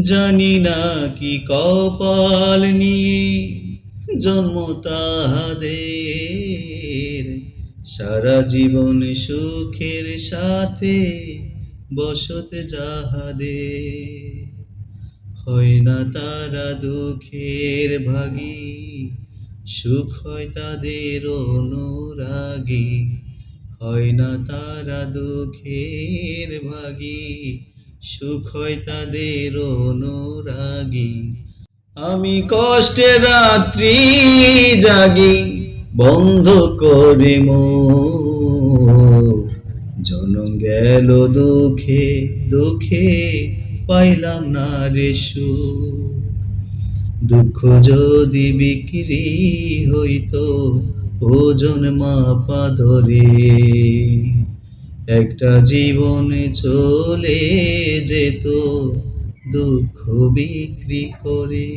জানি না কি কপাল নিয়ে জন্ম তাহাদের। সারা জীবন সুখের সাথে বসত যাহাদে হয় না তারা দুঃখের ভাগী, সুখ হয় তাদের অনুরাগী। হয় না তারা দুঃখের ভাগী সুখ হয় তাদের অনুরাগী। আমি কষ্টে রাত্রি জাগি, বন্ধ করে মোর। জনম গেল দুঃখে দুঃখে পাইলাম না রে দুঃখ যদি বিক্রি হইতো, ওজন মাপা ধরে একটা জীবনে চলে যেত দুঃখ বিক্রি করে।